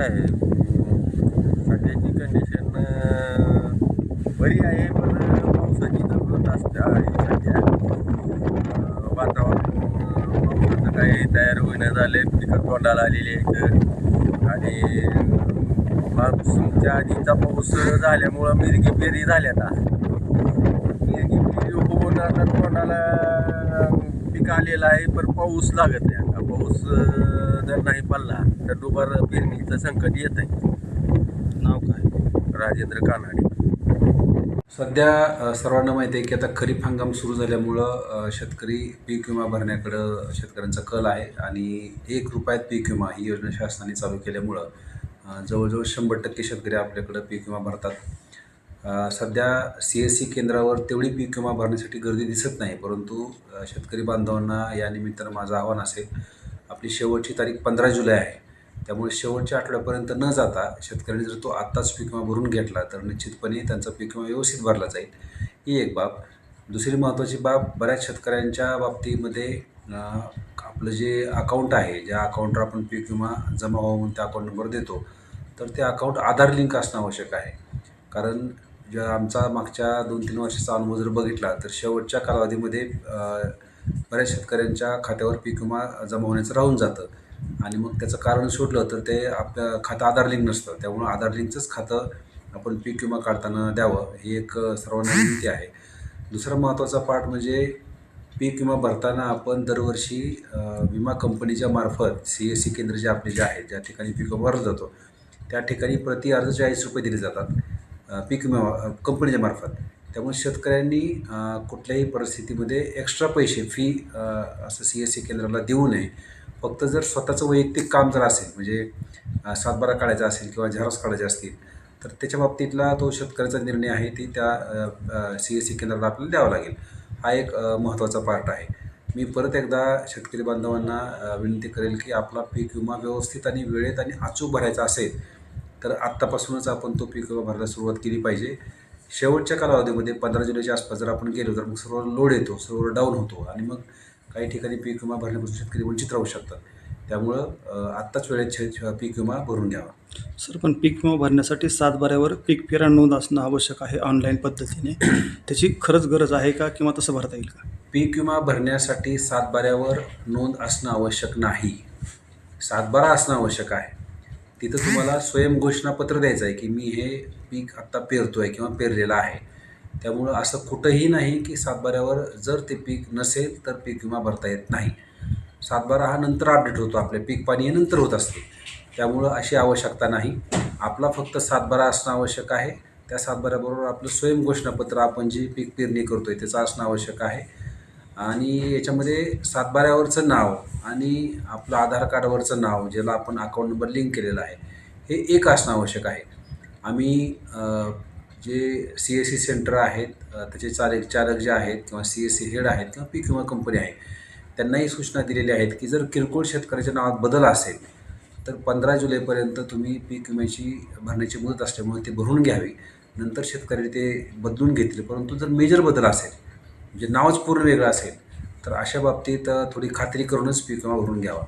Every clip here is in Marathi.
कसं आहे सध्याची कंडिशन बरी आहे पण पावसाची जरूरत असते. आहे सध्या वातावरण पावसाचं काही तयार होईना झाले पिकं तोंडाला आलेली आहेत. आणि मान्सूनच्या आधीचा पाऊस झाल्यामुळं मिरगी पेरी झाल्या आता मिरगी पेरी होऊन आता तोंडाला पिक आलेलं आहे पण पाऊस लागत नाही. पाऊस जर नाही पडला तर दुबार पेरणीचं संकट येत आहे. नाव काय? राजेंद्र कानाडे सध्या सर्वांना माहिती आहे की आता खरीप हंगाम सुरू झाल्यामुळं शेतकरी पीक विमा भरण्याकडं शेतकऱ्यांचा कल आहे आणि एक रुपयात पीक विमा ही योजना शासनाने चालू केल्यामुळं जवळजवळ शंभर टक्के शेतकरी आपल्याकडं पीक विमा भरतात. सध्या सी एस सी केंद्रावर तेवढी पीक विमा भरण्यासाठी गर्दी दिसत नाही परंतु शेतकरी बांधवांना या निमित्तानं माझं आव्हान असेल आपली शेवटची तारीख पंधरा जुलै आहे. त्यामुळे शेवटच्या आठवड्यापर्यंत न जाता शेतकऱ्यांनी जर तो आत्ताच पीक विमा भरून घेतला तर निश्चितपणे त्यांचा पीक विमा व्यवस्थित भरला जाईल. ही एक बाब. दुसरी महत्त्वाची बाब बऱ्याच शेतकऱ्यांच्या बाबतीमध्ये आपलं जे अकाउंट आहे ज्या अकाउंटवर आपण पीक विमा जमा व्हावा म्हणून त्या अकाउंट नंबर देतो तर ते अकाउंट आधार लिंक असणं आवश्यक आहे. कारण ज्या आमचा मागच्या दोन तीन वर्षाचा अनुभव जर बघितला तर शेवटच्या कालावधीमध्ये बऱ्याच शेतकऱ्यांच्या खात्यावर पीक विमा जमा होण्याचं राहून जातं. आणि मग त्याचं कारण शोधलं तर ते आपलं खातं आधार लिंक नसतं. त्यामुळं आधार लिंकचंच खातं आपण पीक विमा काढताना द्यावं ही एक सर्वांना विनंती आहे. दुसरा महत्त्वाचा पार्ट म्हणजे पीक विमा भरताना आपण दरवर्षी विमा कंपनीच्या मार्फत सी एस सी केंद्र जे आपले जे आहेत ज्या ठिकाणी पीक विमा भरला जातो त्या ठिकाणी प्रति अर्ज चाळीस रुपये दिले जातात पीक विमा कंपनीच्या मार्फत. त्यामुळे शेतकऱ्यांनी कुठल्याही परिस्थितीमध्ये एक्स्ट्रा पैसे फी असं सी एस सी केंद्राला देऊ नये. फक्त जर स्वतःचं वैयक्तिक काम जर असेल म्हणजे सातबारा काढायचा असेल किंवा झेरॉक्स काढायचे असतील तर त्याच्या बाबतीतला तो शेतकऱ्याचा निर्णय आहे ती त्या सी एस सी केंद्राला आपल्याला द्यावा लागेल. हा एक महत्त्वाचा पार्ट आहे. मी परत एकदा शेतकरी बांधवांना विनंती करेल की आपला पीक विमा व्यवस्थित आणि वेळेत आणि अचूक भरायचा असेल तर आत्तापासूनच आपण तो पीक विमा भरायला सुरुवात केली पाहिजे. शेवटच्या कालावधीमध्ये पंधरा जुलैच्या आसपास जर आपण गेलो तर मग सर्व लोड येतो सर्व डाऊन होतो आणि मग काही ठिकाणी पीक विमा भरण्यापासून शेतकरी वंचित राहू शकतात. त्यामुळं आत्ताच वेळेत पीक विमा भरून घ्यावा. सर पण पीक विमा भरण्यासाठी सातबाऱ्यावर पीक फेरा नोंद असणं आवश्यक आहे ऑनलाईन पद्धतीने. त्याची खरंच गरज आहे का किंवा तसं भरता येईल का? पीक विमा भरण्यासाठी सातबाऱ्यावर नोंद असणं आवश्यक नाही. सातबारा असणं आवश्यक आहे. तिथं तुम्हाला स्वयंघोषणापत्र द्यायचं आहे की मी हे पीक आत्ता पेरतो आहे किंवा पेरलेलं आहे. त्यामुळं असं कुठंही नाही की सातबाऱ्यावर जर ते पीक नसेल तर पीक विमा भरता येत नाही. सातबारा हा नंतर अपडेट होतो आपल्या पीक पाणी हे नंतर होत असते. त्यामुळं अशी आवश्यकता नाही. आपला फक्त सातबारा असणं आवश्यक आहे. त्या सातबाऱ्याबरोबर आपलं स्वयं घोषणापत्र आपण जी पीक पेरणी करतो आहे त्याचं असणं आवश्यक आहे. आणि याच्यामध्ये सातबाऱ्यावरचं नाव आणि आपलं आधार कार्डवरचं नाव ज्याला आपण अकाउंट नंबर लिंक केलेलं आहे हे एक असणं आवश्यक आहे. आम्ही जे सी एस सी सेंटर आहेत त्याचे चालक चालक जे आहेत किंवा सी एस सी हेड आहेत किंवा पीक विमा कंपनी आहे त्यांनाही सूचना दिलेल्या आहेत की जर किरकोळ शेतकऱ्याच्या नावात बदल असेल तर पंधरा जुलैपर्यंत तुम्ही पीक विम्याची भरण्याची मुदत असल्यामुळे ते भरून घ्यावी. नंतर शेतकरी ते बदलून घेतील. परंतु जर मेजर बदल असेल म्हणजे नावच पूर्ण वेगळं असेल तर अशा बाबतीत थोडी खात्री करूनच पीक विमा भरून घ्यावा.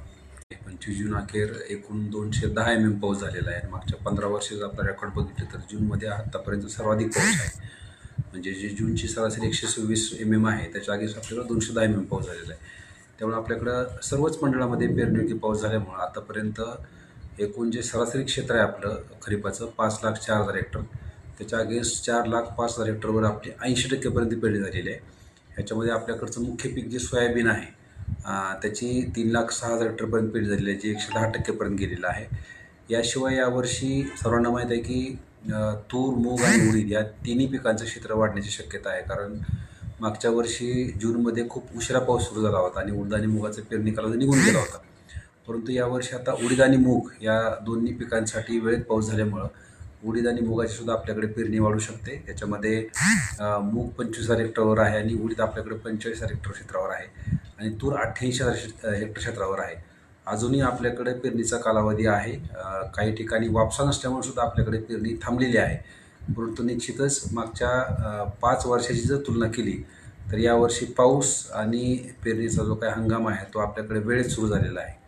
पंचवीस जून अखेर एकूण दोनशे दहा एम एम पाऊस झालेला आहे. मागच्या पंधरा वर्षाचा आपला रेकॉर्ड बघितलं तर जूनमध्ये आत्तापर्यंत सर्वाधिक पाऊस आहे. म्हणजे जे जूनची सरासरी एकशे सव्वीस एम एम आहे त्याच्या आधीच आपल्याला दोनशे दहा एम एम पाऊस झालेला आहे. त्यामुळे आपल्याकडं सर्वच मंडळामध्ये पेरणीयोग्य पाऊस झाल्यामुळं आतापर्यंत एकूण जे सरासरी क्षेत्र आहे आपलं खरीपाचं पाच लाख चार हजार हेक्टर. त्याच्या अगेन्स्ट चार लाख पाच हजार हेक्टरवर आपली ऐंशी टक्केपर्यंत पेरणी झालेली आहे. ह्याच्यामध्ये आपल्याकडचं मुख्य पीक जे सोयाबीन आहे त्याची तीन लाख सहा हजार लिटरपर्यंत पीठ झालेली आहे जी एकशे दहा टक्केपर्यंत गेलेलं आहे. याशिवाय यावर्षी सर्वांना माहीत आहे की तूर मूग आणि उडीद या तिन्ही पिकांचं क्षेत्र वाढण्याची शक्यता आहे. कारण मागच्या वर्षी जूनमध्ये खूप उशिरा पाऊस सुरू झाला होता आणि उडीद आणि मुगाचा पेरणी कालावधी निघून गेला होता. परंतु यावर्षी आता उडीद आणि मूग या दोन्ही पिकांसाठी वेळेत पाऊस झाल्यामुळं उडीद आणि मुगाची सुद्धा आपल्याकडे पेरणी वाढू शकते. त्याच्यामध्ये मूग पंचवीस हजार हेक्टरवर आहे आणि उडीद आपल्याकडे पंचेचाळीस हजार हेक्टर क्षेत्रावर आहे. आणि तूर अठ्ठ्याऐंशी हजार हेक्टर क्षेत्रावर आहे. अजूनही आपल्याकडे पेरणीचा कालावधी आहे. काही ठिकाणी वापसा नसल्यामुळे सुद्धा आपल्याकडे पेरणी थांबलेली आहे. परंतु निश्चितच मागच्या पाच वर्षाची जर तुलना केली तर यावर्षी पाऊस आणि पेरणीचा जो काही हंगाम आहे तो आपल्याकडे वेळेत सुरू झालेला आहे.